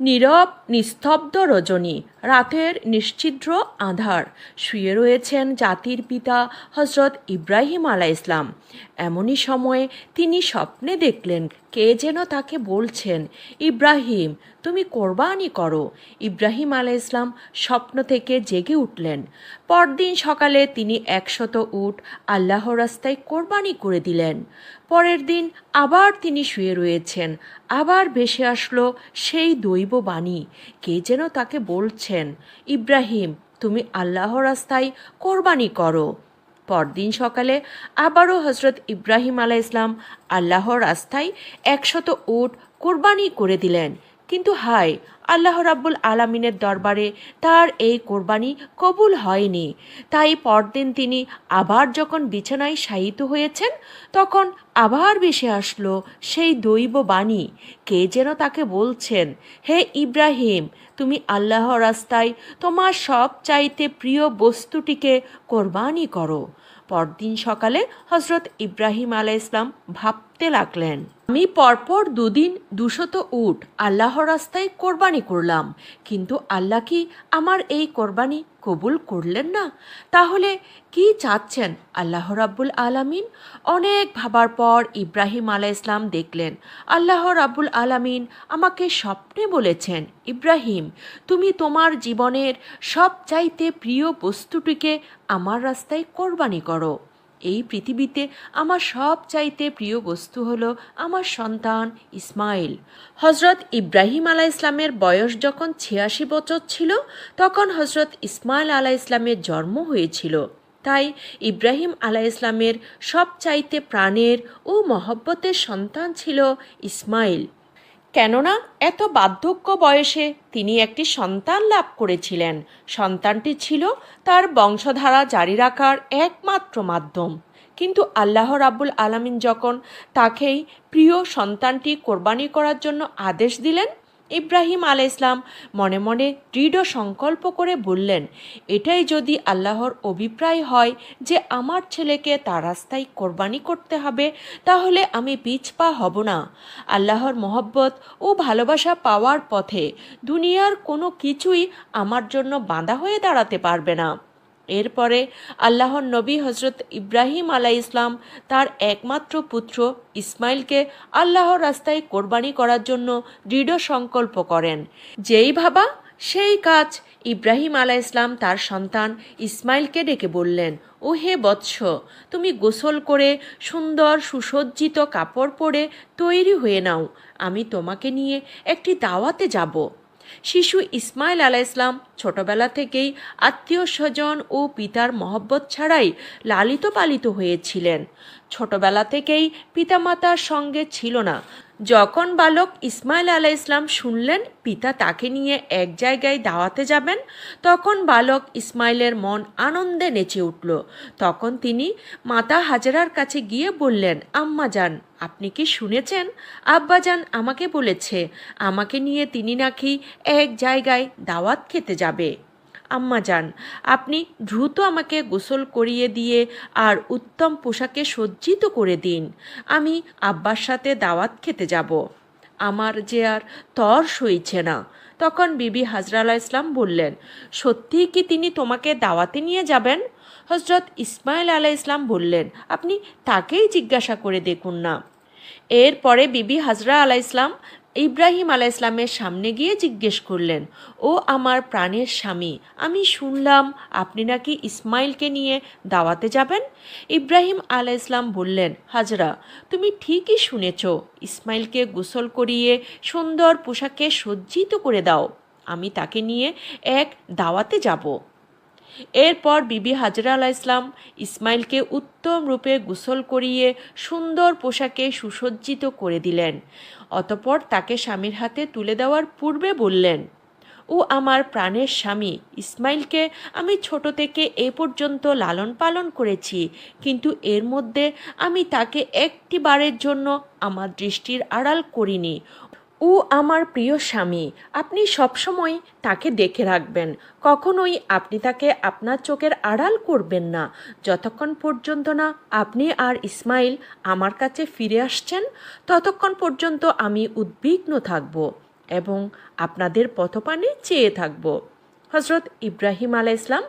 নীরব, নিস্তব্ধ রজনী, রাতের নিশ্ছিদ্র আধার। শুয়ে রয়েছেন জাতির পিতা হজরত ইব্রাহিম আলা ইসলাম এমনই সময়ে তিনি স্বপ্নে দেখলেন, কে যেন তাকে বলছেন, ইব্রাহিম, তুমি কোরবানি করো। ইব্রাহিম আলা ইসলাম স্বপ্ন থেকে জেগে উঠলেন। পরদিন সকালে তিনি একশত উট আল্লাহর রাস্তায় কোরবানি করে দিলেন। পরের দিন আবার তিনি শুয়ে রয়েছেন। আবার ভেসে আসলো সেই দৈব বাণী। কে যেন তাকে বলছেন, ইব্রাহিম, তুমি আল্লাহ রাস্তায় কোরবানি করো। পরদিন সকালে আবারও হজরত ইব্রাহিম আলাহ ইসলাম আল্লাহর আস্থায় একশত উট কোরবানি করে দিলেন। কিন্তু হায়, আল্লাহ রাব্বুল আলামিনের দরবারে তার এই কোরবানি কবুল হয়নি। তাই পরদিন তিনি আবার যখন বিছানায় শায়িত হয়েছেন, তখন আবার ভেসে আসলো সেই দৈব বাণী। কে যেন তাকে বলছেন, হে ইব্রাহিম, তুমি আল্লাহ রাস্তায় তোমার সব চাইতে প্রিয় বস্তুটিকে কোরবানি করো। পরদিন সকালে হজরত ইব্রাহিম আলাহ ইসলাম ভাবতে লাগলেন। আমি পরপর দুদিন দুশত উট আল্লাহর রাস্তায় কোরবানি করলাম। কিন্তু আল্লাহ কি আমার এই কোরবানি কবুল করলেন না? তাহলে কি চাচ্ছেন আল্লাহ রাব্বুল আলামিন? অনেক ভাবার পর ইব্রাহিম আলাহ ইসলাম দেখলেন, আল্লাহ রাব্বুল আলামিন আমাকে স্বপ্নে বলেছেন, ইব্রাহিম, তুমি তোমার জীবনের সব চাইতে প্রিয় বস্তুটিকে আমার রাস্তায় কোরবানি করো। এই পৃথিবীতে আমার সব চাইতে প্রিয় বস্তু হল আমার সন্তান ইসমাইল। হজরত ইব্রাহিম আলাহ ইসলামের বয়স যখন ছিয়াশি বছর ছিল, তখন হজরত ইসমাইল আলাহ ইসলামের জন্ম হয়েছিল। তাই ইব্রাহিম আলাহ ইসলামের সব চাইতে প্রাণের ও মহব্বতের সন্তান ছিল ইসমাইল। কেননা এত বার্ধক্য বয়সে তিনি একটি সন্তান লাভ করেছিলেন। সন্তানটি ছিল তার বংশধারা জারি রাখার একমাত্র মাধ্যম। কিন্তু আল্লাহ রাব্বুল আলামিন যখন তাকেই প্রিয় সন্তানটি কোরবানি করার জন্য আদেশ দিলেন ইব্রাহিম আলা ইসলাম মনে মনে দৃঢ় সংকল্প করে বললেন, এটাই যদি আল্লাহর অভিপ্রায় হয় যে আমার ছেলেকে তার রাস্তায় কোরবানি করতে হবে, তাহলে আমি পিছপা হব না। আল্লাহর মহব্বত ও ভালোবাসা পাওয়ার পথে দুনিয়ার কোনো কিছুই আমার জন্য বাঁধা হয়ে দাঁড়াতে পারবে না। এরপরে আল্লাহর নবী হজরত ইব্রাহিম আলাই ইসলাম তার একমাত্র পুত্র ইসমাইলকে আল্লাহর রাস্তায় কোরবানি করার জন্য দৃঢ় সংকল্প করেন। যেই ভাবা, সেই কাজ ইব্রাহিম আলাহ ইসলাম তার সন্তান ইসমাইলকে ডেকে বললেন ও হে বৎস, তুমি গোসল করে সুন্দর সুসজ্জিত কাপড় পরে তৈরি হয়ে নাও, আমি তোমাকে নিয়ে একটি দাওয়াতে যাব। শিশু ইসমাইল আলাহ ইসলাম ছোটবেলা থেকেই আত্মীয় স্বজন ও পিতার মহব্বত ছাড়াই লালিত পালিত হয়েছিলেন। ছোটবেলা থেকেই পিতামাতার সঙ্গে ছিল না। যখন বালক ইসমাইল আলাহ ইসলাম শুনলেন, পিতা তাকে নিয়ে এক জায়গায় দাওয়াতে যাবেন, তখন বালক ইসমাইলের মন আনন্দে নেচে উঠল। তখন তিনি মাতা হাজারার কাছে গিয়ে বললেন, আম্মা যান, আপনি কি শুনেছেন? আব্বাজান আমাকে বলেছে, আমাকে নিয়ে তিনি নাকি এক জায়গায় দাওয়াত খেতে যাবে। আম্মা যান। আপনি দ্রুত আমাকে গোসল করিয়ে দিয়ে আর উত্তম পোশাকে সজ্জিত করে দিন। আমি আব্বার সাথে দাওয়াত খেতে যাব। আমার যে আর তর সইছে না। তখন বিবি হাজরা আলাহ ইসলাম বললেন, সত্যিই কি তিনি তোমাকে দাওয়াতে নিয়ে যাবেন? হজরত ইসমাইল আলাহ ইসলাম বললেন, আপনি তাকেই জিজ্ঞাসা করে দেখুন না। এরপরে বিবি হাজরা আলাহ ইসলাম ইব্রাহিম আলাহ ইসলামের সামনে গিয়ে জিজ্ঞেস করলেন, ও আমার প্রাণের স্বামী, আমি শুনলাম আপনি নাকি ইসমাইলকে নিয়ে দাওয়াতে যাবেন? ইব্রাহিম আলাহ ইসলাম বললেন, হাজরা, তুমি ঠিকই শুনেছ, ইসমাইলকে গোসল করিয়ে সুন্দর পোশাকে সজ্জিত করে দাও, আমি তাকে নিয়ে এক দাওয়াতে যাব। এরপর বিবি হাজরা আলাহ ইসলাম ইসমাইলকে উত্তম রূপে গোসল করিয়ে সুন্দর পোশাকে সুসজ্জিত করে দিলেন। অতপর তাকে স্বামীর হাতে তুলে দেওয়ার পূর্বে বললেন, ও আমার প্রাণের স্বামী, ইসমাইলকে আমি ছোট থেকে এ পর্যন্ত লালন পালন করেছি, কিন্তু এর মধ্যে আমি তাকে একটি বারের জন্য আমার দৃষ্টির আড়াল করিনি। ও আমার প্রিয় স্বামী, আপনি সবসময় তাকে দেখে রাখবেন। কখনোই আপনি তাকে আপনার চোখের আড়াল করবেন না। যতক্ষণ পর্যন্ত না আপনি আর ইসমাইল আমার কাছে ফিরে আসছেন, ততক্ষণ পর্যন্ত আমি উদ্বিগ্ন থাকব এবং আপনাদের পথপানে চেয়ে থাকব। হজরত ইব্রাহিম আলা ইসলাম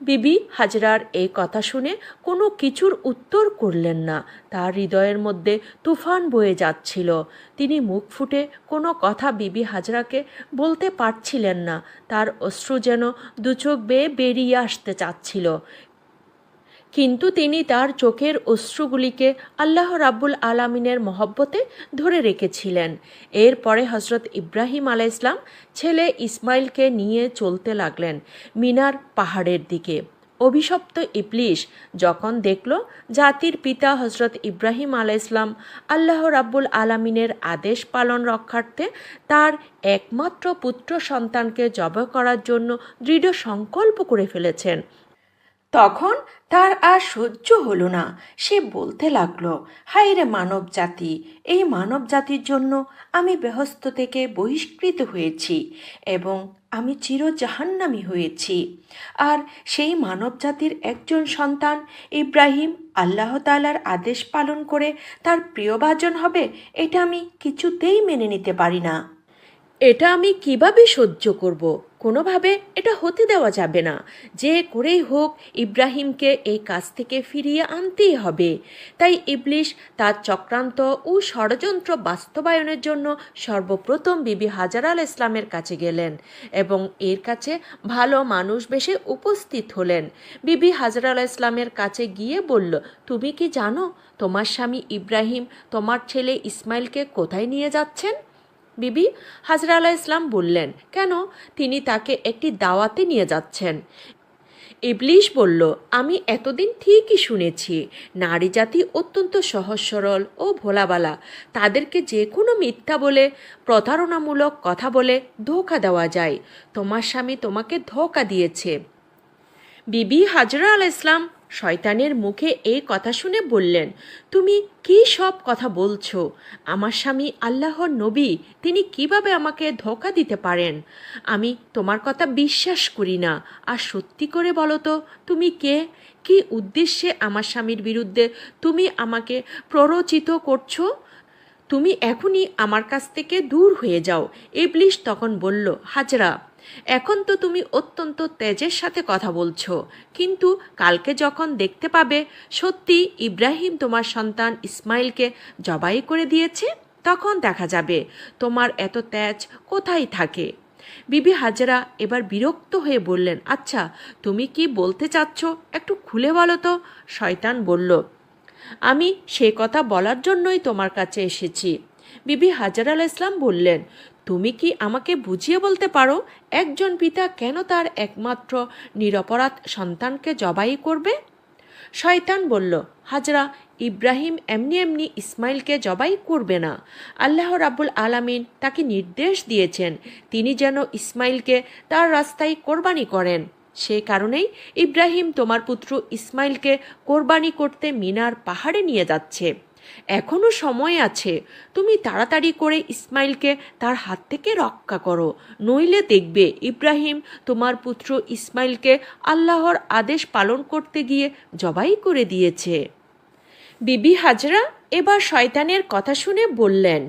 বিবি হাজরার এই কথা শুনে কোনো কিছুর উত্তর করলেন না। তার হৃদয়ের মধ্যে তুফান বয়ে যাচ্ছিল। তিনি মুখ ফুটে কোনো কথা বিবি হাজরাকে বলতে পারছিলেন না। তার অশ্রু যেন দুচোখ বেয়ে বেরিয়ে আসতে চাচ্ছিল। কিন্তু তিনি তার চোখের অশ্রুগুলিকে আল্লাহ রাব্বুল আলামিনের মহব্বতে ধরে রেখেছিলেন। এরপরে হজরত ইব্রাহিম আলাহ ইসলাম ছেলে ইসমাইলকে নিয়ে চলতে লাগলেন মিনার পাহাড়ের দিকে। অভিশপ্ত ইবলিশ যখন দেখল জাতির পিতা হজরত ইব্রাহিম আলাহ ইসলাম আল্লাহ রাব্বুল আলামিনের আদেশ পালন রক্ষার্থে তার একমাত্র পুত্র সন্তানকে জব করার জন্য দৃঢ় সংকল্প করে ফেলেছেন। তখন তার আর সহ্য হলো না। সে বলতে লাগল, হায় রে মানব জাতি, এই মানব জাতির জন্য আমি বেহস্ত থেকে বহিষ্কৃত হয়েছি এবং আমি চির জাহান্নামি হয়েছি। আর সেই মানব জাতির একজন সন্তান ইব্রাহিম আল্লাহ তালার আদেশ পালন করে তার প্রিয়ভাজন হবে, এটা আমি কিছুতেই মেনে নিতে পারি না। এটা আমি কীভাবে সহ্য করব? কোনোভাবে এটা হতে দেওয়া যাবে না। যে করেই হোক, ইব্রাহিমকে এই কাজ থেকে ফিরিয়ে আনতেই হবে। তাই ইবলিশ তার চক্রান্ত ও ষড়যন্ত্র বাস্তবায়নের জন্য সর্বপ্রথম বিবি হাজার আল ইসলামের কাছে গেলেন এবং এর কাছে ভালো মানুষ বেশে উপস্থিত হলেন। বিবি হাজার আল ইসলামের কাছে গিয়ে বলল, তুমি কি জানো, তোমার স্বামী ইব্রাহিম তোমার ছেলে ইসমাইলকে কোথায় নিয়ে যাচ্ছেন? বিবি হাজরা আলাহ ইসলাম বললেন, কেন? তিনি তাকে একটি দাওয়াতে নিয়ে যাচ্ছেন। ইবলিশ বলল, আমি এতদিন ঠিকই শুনেছি, নারী জাতি অত্যন্ত সহজ সরল ও ভোলাবালা। তাদেরকে যে কোনো মিথ্যা বলে, প্রতারণামূলক কথা বলে ধোকা দেওয়া যায়। তোমার স্বামী তোমাকে ধোকা দিয়েছে। বিবি হাজরা আল ইসলাম শয়তানের মুখে এই কথা শুনে বললেন, তুমি কি সব কথা বলছো? আমার স্বামী আল্লাহর নবী, তিনি কীভাবে আমাকে ধোকা দিতে পারেন? আমি তোমার কথা বিশ্বাস করি না। আর সত্যি করে বলো তো, তুমি কে? কি উদ্দেশ্যে আমার স্বামীর বিরুদ্ধে তুমি আমাকে প্ররোচিত করছ? তুমি এখনই আমার কাছ থেকে দূর হয়ে যাও। ইবলিশ তখন বলল, হাজরা এখন তো তুমি অত্যন্ত তেজের সাথে কথা বলছো। কিন্তু কালকে যখন দেখতে পাবে, সত্যি ইব্রাহিম তোমার সন্তান ইসমাইলকে জবাই করে দিয়েছে, তখন দেখা যাবে তোমার এত তেজ কোথায় থাকে। বিবি হাজরা এবার বিরক্ত হয়ে বললেন আচ্ছা তুমি কি বলতে চাচ্ছ? একটু খুলে বলো তো। শয়তান বলল, আমি সে কথা বলার জন্যই তোমার কাছে এসেছি। বিবি হাজার আল ইসলাম বললেন তুমি কি আমাকে বুঝিয়ে বলতে পারো, একজন পিতা কেন তার একমাত্র নিরপরাধ সন্তানকে জবাই করবে? শয়তান বলল, হাজরা, ইব্রাহিম এমনি এমনি ইসমাইলকে জবাই করবে না। আল্লাহ রাব্বুল আলামিন তাকে নির্দেশ দিয়েছেন, তিনি যেন ইসমাইলকে তার রাস্তায় কোরবানি করেন। সে কারণেই ইব্রাহিম তোমার পুত্র ইসমাইলকে কোরবানি করতে মিনার পাহাড়ে নিয়ে যাচ্ছে। এখনও সময় আছে। তুমি তাড়াতাড়ি করে ইসমাইলকে তার হাত থেকে রক্ষা করো। নইলে দেখবে ইব্রাহিম তোমার পুত্র ইসমাইলকে আল্লাহর আদেশ পালন করতে গিয়ে জবাই করে দিয়েছে। বিবি হাজরা এবার শয়তানের কথা শুনে বললেন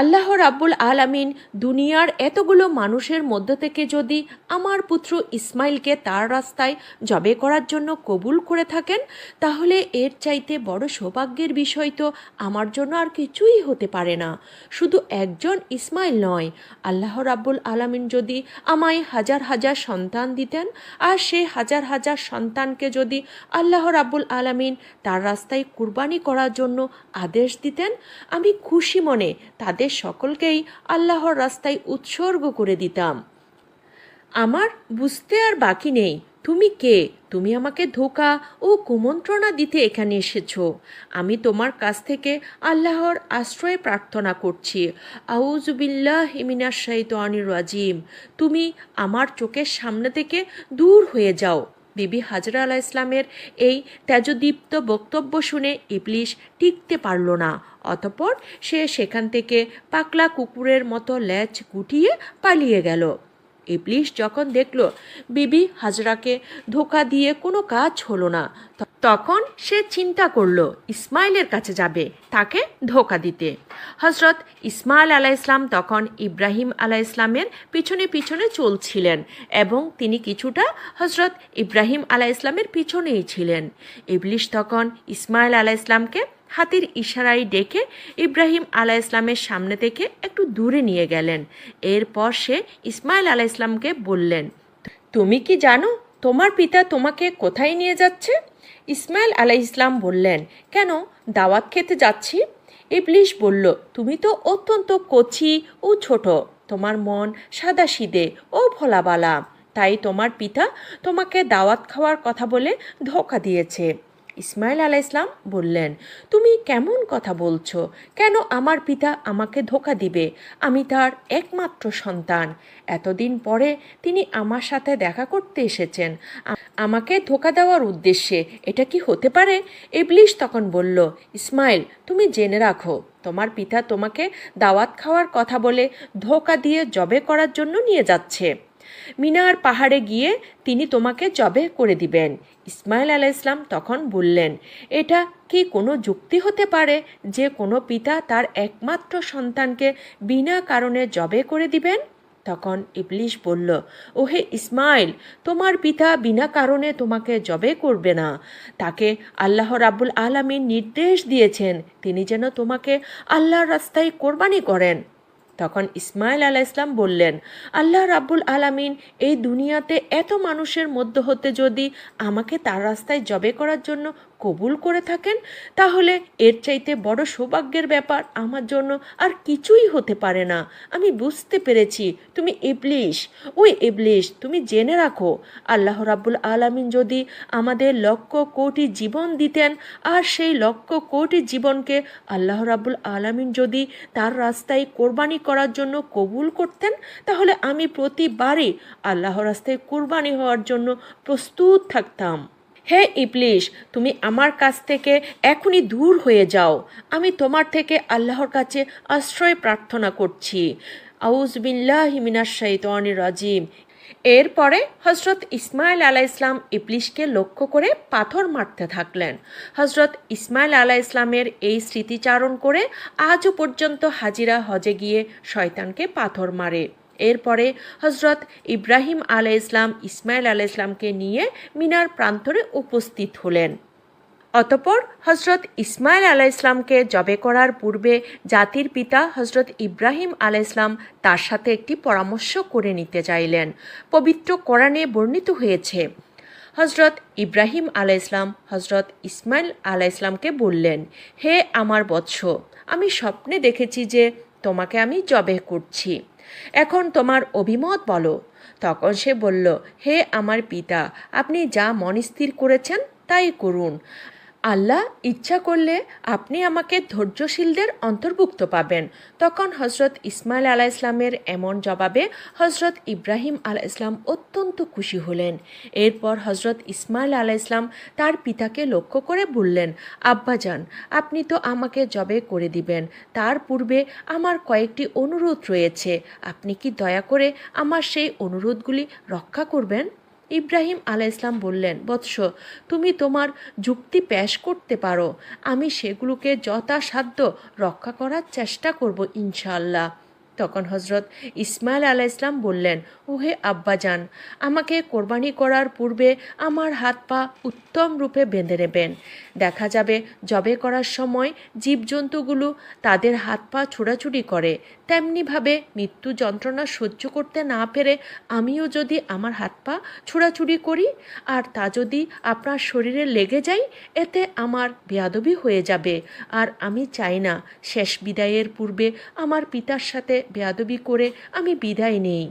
আল্লাহ রাব্বুল আলামিন দুনিয়ার এতগুলো মানুষের মধ্য থেকে যদি আমার পুত্র ইসমাইলকে তার রাস্তায় জবে করার জন্য কবুল করে থাকেন, তাহলে এর চাইতে বড় সৌভাগ্যের বিষয় তো আমার জন্য আর কিছুই হতে পারে না। শুধু একজন ইসমাইল নয়, আল্লাহ রাব্বুল আলামিন যদি আমায় হাজার হাজার সন্তান দিতেন, আর সে হাজার হাজার সন্তানকে যদি আল্লাহ রাব্বুল আলামিন তার রাস্তায় কুরবানি করার জন্য আদেশ দিতেন, আমি খুশি মনে তাদের সকলকেই আল্লাহর রাস্তায় উৎসর্গ করে দিতাম। আমার বুঝতে আর বাকি নেই, তুমি কে? তুমি আমাকে ধোকা ও কুমন্ত্রণা দিতে এখানে এসেছ। আমি তোমার কাছ থেকে আল্লাহর আশ্রয় প্রার্থনা করছি। আউজুবিল্লাহ হিমিনা শাইতানির রাজিম, তুমি আমার চোখের সামনে থেকে দূর হয়ে যাও। বিবি হাজরা আলাহ ইসলামের এই তেজদীপ্ত বক্তব্য শুনে ইবলিশ টিকতে পারল না। অতপর সে সেখান থেকে পাকলা কুকুরের মতো ল্যাচ গুটিয়ে পালিয়ে গেল। ইবলিশ যখন দেখল বিবি হাজরাকে ধোকা দিয়ে কোনো কাজ হলো না তখন সে চিন্তা করল, ইসমাইলের কাছে যাবে তাকে ধোকা দিতে। হজরত ইসমাইল আলাহ ইসলাম তখন ইব্রাহিম আলাহ ইসলামের পিছনে পিছনে চলছিলেন এবং তিনি কিছুটা হজরত ইব্রাহিম আলাহ ইসলামের পিছনেই ছিলেন। ইবলিশ তখন ইসমাইল আলাহ ইসলামকে হাতির ইশারায় ডেকে ইব্রাহিম আলাহ ইসলামের সামনে থেকে একটু দূরে নিয়ে গেলেন। এরপর সে ইসমাইল আলাহ ইসলামকে বললেন, তুমি কি জানো, তোমার পিতা তোমাকে কোথায় নিয়ে যাচ্ছে? ইসমাইল আলাহ ইসলাম বললেন, কেন? দাওয়াত খেতে যাচ্ছি? ইবলিশ বলল, তুমি তো অত্যন্ত কচি ও ছোট। তোমার মন সাদা সিদে ও ভোলাবালা। তাই তোমার পিতা তোমাকে দাওয়াত খাওয়ার কথা বলে ধোকা দিয়েছে। ইসমাইল আলাহ ইসলাম বললেন, তুমি কেমন কথা বলছো? কেন আমার পিতা আমাকে ধোকা দিবে? আমি তার একমাত্র সন্তান। এতদিন পরে তিনি আমার সাথে দেখা করতে এসেছেন। আমাকে ধোকা দেওয়ার উদ্দেশ্যে এটা কি হতে পারে? ইবলিশ তখন বলল, ইসমাইল, তুমি জেনে রাখো, তোমার পিতা তোমাকে দাওয়াত খাওয়ার কথা বলে ধোকা দিয়ে জবে করার জন্য নিয়ে যাচ্ছে। মিনার পাহাড়ে গিয়ে তিনি তোমাকে জবে করে দিবেন। ইসমাইল আলাহ ইসলাম তখন বললেন, এটা কি কোনো যুক্তি হতে পারে যে কোনো পিতা তার একমাত্র সন্তানকে বিনা কারণে জবে করে দিবেন? তখন ইবলিশ বলল, ওহে ইসমাইল, তোমার পিতা বিনা কারণে তোমাকে জবে করবে না। তাকে আল্লাহ রাব্বুল আলামিন নির্দেশ দিয়েছেন, তিনি যেন তোমাকে আল্লাহর রাস্তায় কোরবানি করেন। তখন ইসমাইল আলাহ ইসলাম বললেন, আল্লাহ রাব্বুল আলামিন এই দুনিয়াতে এত মানুষের মধ্য হতে যদি আমাকে তার রাস্তায় জবে করার জন্য কবুল করে থাকেন, তাহলে এর চাইতে বড় সৌভাগ্যের ব্যাপার আমার জন্য আর কিছুই হতে পারে না। আমি বুঝতে পেরেছি। তুমি ইবলিশ। ওই ইবলিশ, তুমি জেনে রাখো, আল্লাহ রাব্বুল আলামিন যদি আমাদের লক্ষ কোটি জীবন দিতেন আর সেই লক্ষ কোটি জীবনকে আল্লাহ রাব্বুল আলামিন যদি তার রাস্তায় কোরবানি করার জন্য কবুল করতেন, তাহলে আমি প্রতিবারই আল্লাহ রাস্তায় কোরবানি হওয়ার জন্য প্রস্তুত থাকতাম। হে ইবলিশ, তুমি আমার কাছ থেকে এখনই দূর হয়ে যাও। আমি তোমার থেকে আল্লাহর কাছে আশ্রয় প্রার্থনা করছি। আউজবিল্লাহ হিমিনার শাইতানির রাজিম। এরপরে হজরত ইসমাইল আলাহ ইসলাম ইবলিশকে লক্ষ্য করে পাথর মারতে থাকলেন। হজরত ইসমাইল আলাহ ইসলামের এই স্মৃতিচারণ করে আজও পর্যন্ত হাজিরা হজে গিয়ে শয়তানকে পাথর মারে। এরপরে হজরত ইব্রাহিম আলাহ ইসলাম ইসমাইল আলাহ ইসলামকে নিয়ে মিনার প্রান্তরে উপস্থিত হলেন। অতপর হজরত ইসমাইল আলাহ ইসলামকে জবে করার পূর্বে জাতির পিতা হজরত ইব্রাহিম আলাহ ইসলাম তার সাথে একটি পরামর্শ করে নিতে চাইলেন। পবিত্র কোরআনে বর্ণিত হয়েছে হজরত ইব্রাহিম আলাহ ইসলাম হজরত ইসমাইল আলাহ ইসলামকে বললেন, হে আমার বৎস, আমি স্বপ্নে দেখেছি যে তোমাকে আমি জবে করছি। এখন তোমার অভিমত বলো। তখন সে বলল, হে আমার পিতা, আপনি যা মনস্থির করেছেন, তাই করুন। আল্লাহ ইচ্ছা করলে আপনি আমাকে ধৈর্যশীলদের অন্তর্ভুক্ত পাবেন। তখন হজরত ইসমাইল আলাহ ইসলামের এমন জবাবে হজরত ইব্রাহিম আলাহ ইসলাম অত্যন্ত খুশি হলেন। এরপর হজরত ইসমাইল আলাহ ইসলাম তার পিতাকে লক্ষ্য করে বললেন আব্বাজান আপনি তো আমাকে জবে করে দিবেন। তার পূর্বে আমার কয়েকটি অনুরোধ রয়েছে। আপনি কি দয়া করে আমার সেই অনুরোধগুলি রক্ষা করবেন? ইব্রাহিম আলাহ ইসলাম বললেন, বৎস, তুমি তোমার যুক্তি পেশ করতে পারো। আমি সেগুলোকে যথাসাধ্য রক্ষা করার চেষ্টা করব ইনশাআল্লাহ। তখন হজরত ইসমাইল আলাহ ইসলাম বললেন, ওহে আব্বাজান, আমাকে কোরবানি করার পূর্বে আমার হাত পা উত্তম রূপে বেঁধে নেবেন। দেখা যাবে জবে করার সময় জীবজন্তুগুলো তাদের হাত পা ছোড়াছুড়ি করে। তেমনিভাবে মৃত্যু যন্ত্রণা সহ্য করতে না পেরে আমিও যদি আমার হাত পা ছোড়াছুড়ি করি, আর তা যদি আপনার শরীরে লেগে যায়, এতে আমার বেয়াদবি হয়ে যাবে। আর আমি চাই না শেষ বিদায়ের পূর্বে আমার পিতার সাথে বেয়াদবি করে আমি বিদায় নেই।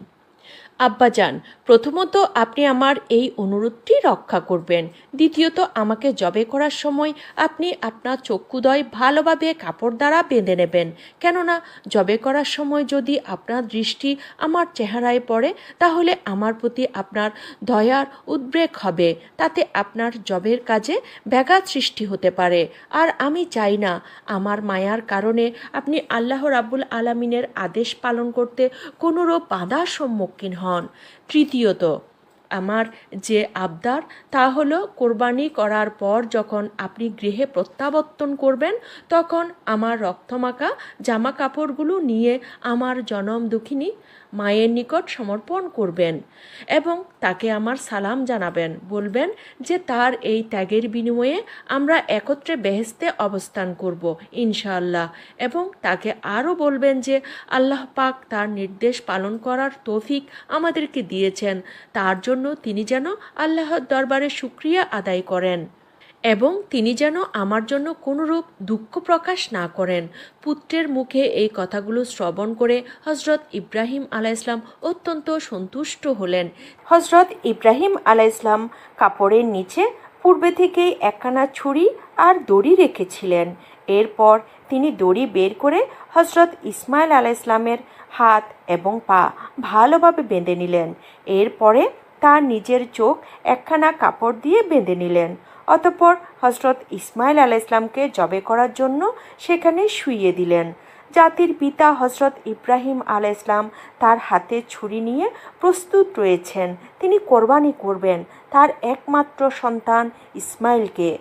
আব্বাজান, প্রথমত আপনি আমার এই অনুরোধটি রক্ষা করবেন। দ্বিতীয়ত, আমাকে জবে করার সময় আপনি আপনার চক্ষুদয় ভালোভাবে কাপড় দ্বারা বেঁধে নেবেন। কেননা, জবে করার সময় যদি আপনার দৃষ্টি আমার চেহারায় পড়ে, তাহলে আমার প্রতি আপনার দয়ার উদ্বেগ হবে। তাতে আপনার জবের কাজে ব্যাঘাত সৃষ্টি হতে পারে। আর আমি চাই না, আমার মায়ার কারণে আপনি আল্লাহ রাব্বুল আলামিনের আদেশ পালন করতে কোনোরূপ বাধার সম্মুখীন হন। তৃতীয়ত, আমার যে আবদার, তা হলো কোরবানি করার পর যখন আপনি গৃহে প্রত্যাবর্তন করবেন, তখন আমার রক্তমাকা জামা কাপড়গুলো নিয়ে আমার জনম দুঃখিনী মায়ের নিকট সমর্পণ করবেন এবং তাকে আমার সালাম জানাবেন। বলবেন যে তার এই ত্যাগের বিনিময়ে আমরা একত্রে বেহেস্তে অবস্থান করব, ইনশাআল্লাহ। এবং তাকে আরও বলবেন যে, আল্লাহ পাক তার নির্দেশ পালন করার তৌফিক আমাদেরকে দিয়েছেন। তার জন্য তিনি যেন আল্লাহর দরবারে শুক্রিয়া আদায় করেন। এবং তিনি যেন আমার জন্য কোনোরূপ দুঃখ প্রকাশ না করেন। পুত্রের মুখে এই কথাগুলো শ্রবণ করে হজরত ইব্রাহিম আলাইসলাম অত্যন্ত সন্তুষ্ট হলেন। হজরত ইব্রাহিম আলাইসলাম কাপড়ের নিচে পূর্বে থেকেই একখানা ছুরি আর দড়ি রেখেছিলেন। এরপর তিনি দড়ি বের করে হজরত ইসমাইল আলাইসলামের হাত এবং পা ভালোভাবে বেঁধে নিলেন। এরপরে তার নিজের চোখ একখানা কাপড় দিয়ে বেঁধে নিলেন। অতপর হজরত ইসমাইল আলাইসলামকে জবে করার জন্য সেখানে শুইয়ে দিলেন। জাতির পিতা হজরত ইব্রাহিম আল ইসলাম তার হাতে ছুরি নিয়ে প্রস্তুত রয়েছেন। তিনি কোরবানি করবেন তার একমাত্র সন্তান ইসমাইলকে।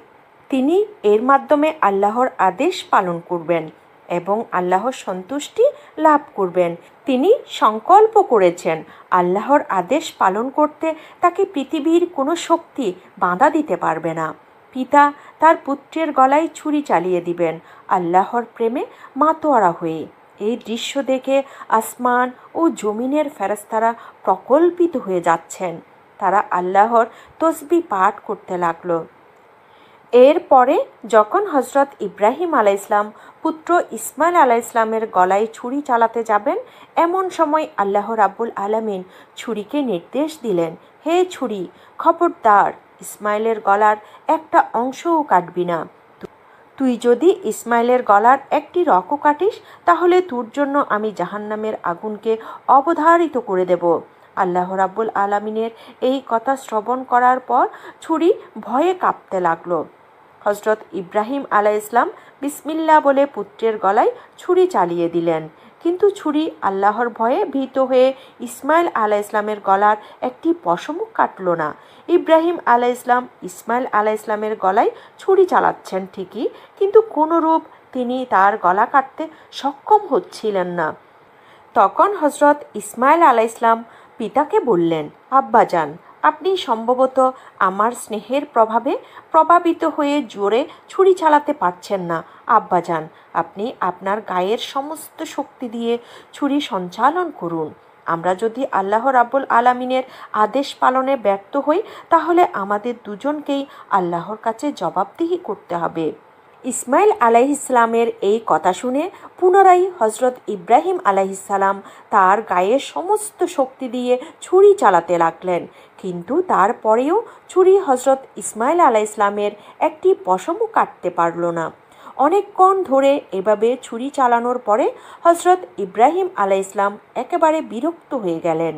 তিনি এর মাধ্যমে আল্লাহর আদেশ পালন করবেন এবং আল্লাহর সন্তুষ্টি লাভ করবেন। তিনি সংকল্প করেছেন আল্লাহর আদেশ পালন করতে তাকে পৃথিবীর কোনো শক্তি বাঁধা দিতে পারবে না। পিতা তার পুত্রের গলায় ছুরি চালিয়ে দিবেন, আল্লাহর প্রেমে মাতোয়ারা হয়ে। এই দৃশ্য দেখে আসমান ও জমিনের ফেরস্তারা প্রকল্পিত হয়ে যাচ্ছেন। তারা আল্লাহর তসবি পাঠ করতে লাগল। এরপরে যখন হজরত ইব্রাহিম আলাইসলাম পুত্র ইসমাইল আলাইসলামের গলায় ছুরি চালাতে যাবেন, এমন সময় আল্লাহ রাব্বুল আলামিন ছুরিকে নির্দেশ দিলেন, হে ছুরি, খবরদার, ইসমাইলের গলার একটা অংশও কাটবি না। তুই যদি ইসমাইলের গলার একটি রকও কাটিস, তাহলে তোর জন্য আমি জাহান্নামের আগুনকে অবধারিত করে দেব। আল্লাহ রাব্বুল আলামিনের এই কথা শ্রবণ করার পর ছুরি ভয়ে কাঁপতে লাগল। হজরত ইব্রাহিম আলাহ ইসলাম বিসমিল্লা বলে পুত্রের গলায় ছুরি চালিয়ে দিলেন। কিন্তু ছুরি আল্লাহর ভয়ে ভীত হয়ে ইসমাইল আলাহ ইসলামের গলার একটি পশমও কাটল না। ইব্রাহিম আলাহ ইসলাম ইসমাইল আলাহ ইসলামের গলায় ছুরি চালাচ্ছেন ঠিকই, কিন্তু কোনোরূপ তিনি তার গলা কাটতে সক্ষম হচ্ছিলেন না। তখন হজরত ইসমাইল আলাহ ইসলাম পিতাকে বললেন আব্বাজান আপনি সম্ভবত আমার স্নেহের প্রভাবে প্রভাবিত হয়ে জোরে ছুরি চালাতে পারছেন না। আব্বাজান, আপনি আপনার গায়ের সমস্ত শক্তি দিয়ে ছুরি সঞ্চালন করুন। আমরা যদি আল্লাহ রাব্বুল আলামিনের আদেশ পালনে ব্যর্থ হই, তাহলে আমাদের দুজনকেই আল্লাহর কাছে জবাবদিহি করতে হবে। ইসমাইল আলাইহিসালামের এই কথা শুনে পুনরায় হজরত ইব্রাহিম আলাইহিসালাম তার গায়ে সমস্ত শক্তি দিয়ে ছুরি চালাতে লাগলেন। কিন্তু তারপরেও ছুরি হজরত ইসমাইল আলাহ ইসলামের একটি পশমও কাটতে পারল না। অনেকক্ষণ ধরে এভাবে ছুরি চালানোর পরে হজরত ইব্রাহিম আলাহ ইসলাম একেবারে বিরক্ত হয়ে গেলেন।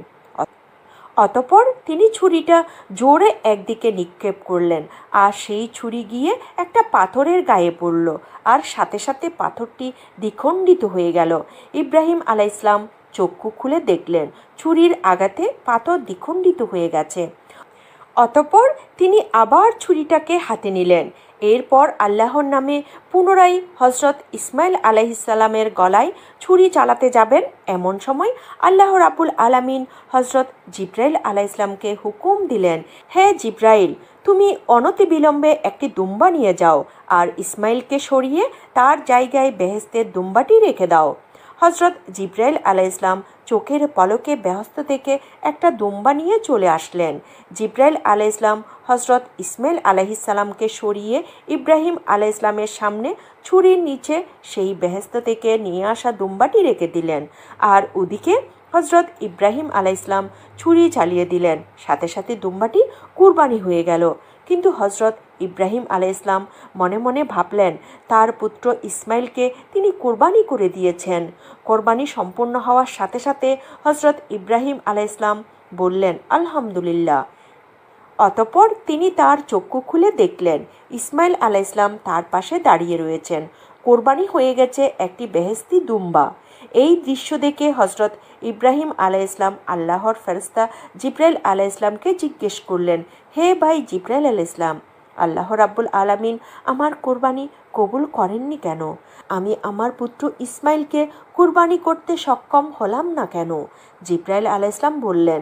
অতপর তিনি ছুরিটা জোরে একদিকে নিক্ষেপ করলেন, আর সেই ছুরি গিয়ে একটা পাথরের গায়ে পড়ল, আর সাথে সাথে পাথরটি দ্বিখণ্ডিত হয়ে গেল। ইব্রাহিম আলাহ ইসলাম চক্ষু খুলে দেখলেন, ছুরির আঘাতে পাথর দ্বিখণ্ডিত হয়ে গেছে। অতপর তিনি আবার ছুরিটাকে হাতে নিলেন এরপর আল্লাহর নামে পুনরায় হজরত ইসমাইল আলাইসাল্লামের গলায় ছুরি চালাতে যাবেন। এমন সময় আল্লাহ রাবুল আলামিন হজরত জিব্রাইল আলাহ ইসলামকে হুকুম দিলেন, হে জিব্রাইল, তুমি অনতিবিলম্বে একটি দুম্বা নিয়ে যাও আর ইসমাইলকে সরিয়ে তার জায়গায় বেহেস্তের দুম্বাটি রেখে দাও। হজরত জিব্রাইল আলাহ ইসলাম চোখের পলকে ব্যস্ত থেকে একটা দুম্বা নিয়ে চলে আসলেন। জিব্রাইল আলাহ ইসলাম হজরত ইসমাইল আলাহিসাল্লামকে সরিয়ে ইব্রাহিম আলাহ ইসলামের সামনে ছুরির নিচে সেই বেহেস্ত থেকে নিয়ে আসা দুম্বাটি রেখে দিলেন আর ওদিকে হজরত ইব্রাহিম আলাহ ইসলাম ছুরি চালিয়ে দিলেন। সাথে সাথে দুম্বাটি কুরবানি হয়ে গেল। কিন্তু হজরত ইব্রাহিম আলাহ ইসলাম মনে মনে ভাবলেন, তার পুত্র ইসমাইলকে তিনি কোরবানি করে দিয়েছেন। কোরবানি সম্পূর্ণ হওয়ার সাথে সাথে হজরত ইব্রাহিম আলাহ ইসলাম বললেন, আলহামদুলিল্লাহ। অতপর তিনি তার চক্ষু খুলে দেখলেন, ইসমাইল আলাহ ইসলাম তার পাশে দাঁড়িয়ে রয়েছেন। কোরবানি হয়ে গেছে একটি বেহেস্তি দুম্বা। এই দৃশ্য দেখে হজরত ইব্রাহিম আলাহ ইসলাম আল্লাহর ফেরস্তা জিব্রাইল আলাহ ইসলামকে জিজ্ঞেস করলেন, হে ভাই জিব্রাইল আলাহ ইসলাম আল্লাহ রাব্বুল আলামিন আমার কোরবানি কবুল করেননি কেন? আমি আমার পুত্র ইসমাইলকে কুরবানি করতে সক্ষম হলাম না কেন? জিব্রাইল আলাহ ইসলাম বললেন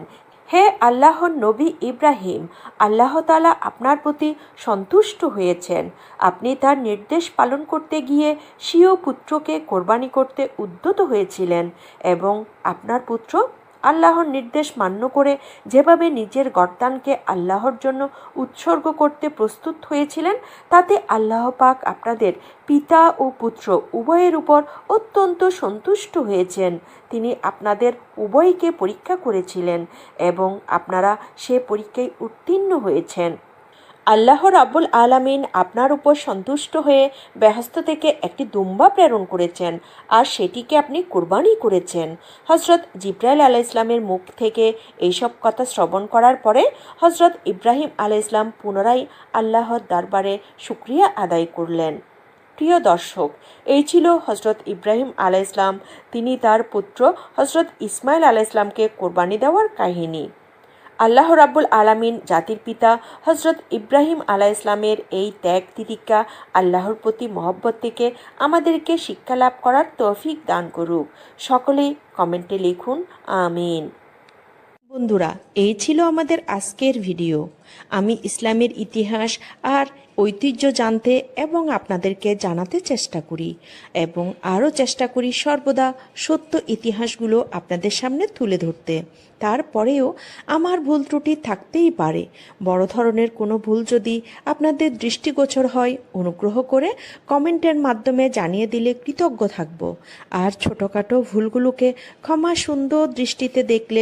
হে আল্লাহর নবী ইব্রাহিম, আল্লাহ তালা আপনার প্রতি সন্তুষ্ট হয়েছেন। আপনি তার নির্দেশ পালন করতে গিয়ে স্বীয় পুত্রকে কোরবানি করতে উদ্যত হয়েছিলেন এবং আপনার পুত্র আল্লাহর নির্দেশ মান্য করে যেভাবে নিজের গর্দানকে আল্লাহর জন্য উৎসর্গ করতে প্রস্তুত হয়েছিলেন, তাতে আল্লাহ পাক আপনাদের পিতা ও পুত্র উভয়ের উপর অত্যন্ত সন্তুষ্ট হয়েছেন। তিনি আপনাদের উভয়কে পরীক্ষা করেছিলেন এবং আপনারা সে পরীক্ষায় উত্তীর্ণ হয়েছেন। আল্লাহ রাব্বুল আলামিন আপনার উপর সন্তুষ্ট হয়ে ব্যস্ত থেকে একটি দুম্বা প্রেরণ করেছেন আর সেটিকে আপনি কুরবানি করেছেন। হজরত জিব্রাইল আলাহ ইসলামের মুখ থেকে এইসব কথা শ্রবণ করার পরে হজরত ইব্রাহিম আলাহ ইসলাম পুনরায় আল্লাহর দরবারে শুক্রিয়া আদায় করলেন। প্রিয় দর্শক, এই ছিল হজরত ইব্রাহিম আলাহ ইসলাম তিনি তার পুত্র হজরত ইসমাইল আলাহ ইসলামকে কোরবানি দেওয়ার কাহিনী। আল্লাহ রাব্বুল আলামিন জাতির পিতা হজরত ইব্রাহিম আলা ইসলামের এই ত্যাগ তিতিকা আল্লাহর প্রতি মহব্বত থেকে আমাদেরকে শিক্ষা লাভ করার তৌফিক দান করুক। সকলে কমেন্টে লিখুন, আমিন। বন্ধুরা, এই ছিল আমাদের আজকের ভিডিও। আমি ইসলামের ইতিহাস আর ঐতিহ্য জানতে এবং আপনাদেরকে জানাতে চেষ্টা করি এবং আরও চেষ্টা করি সর্বদা সত্য ইতিহাসগুলো আপনাদের সামনে তুলে ধরতে। তারপরেও আমার ভুল ত্রুটি থাকতেই পারে। বড় ধরনের কোনো ভুল যদি আপনাদের দৃষ্টিগোচর হয়, অনুগ্রহ করে কমেন্টের মাধ্যমে জানিয়ে দিলে কৃতজ্ঞ থাকব। আর ছোটোখাটো ভুলগুলোকে ক্ষমা সুন্দর দৃষ্টিতে দেখলে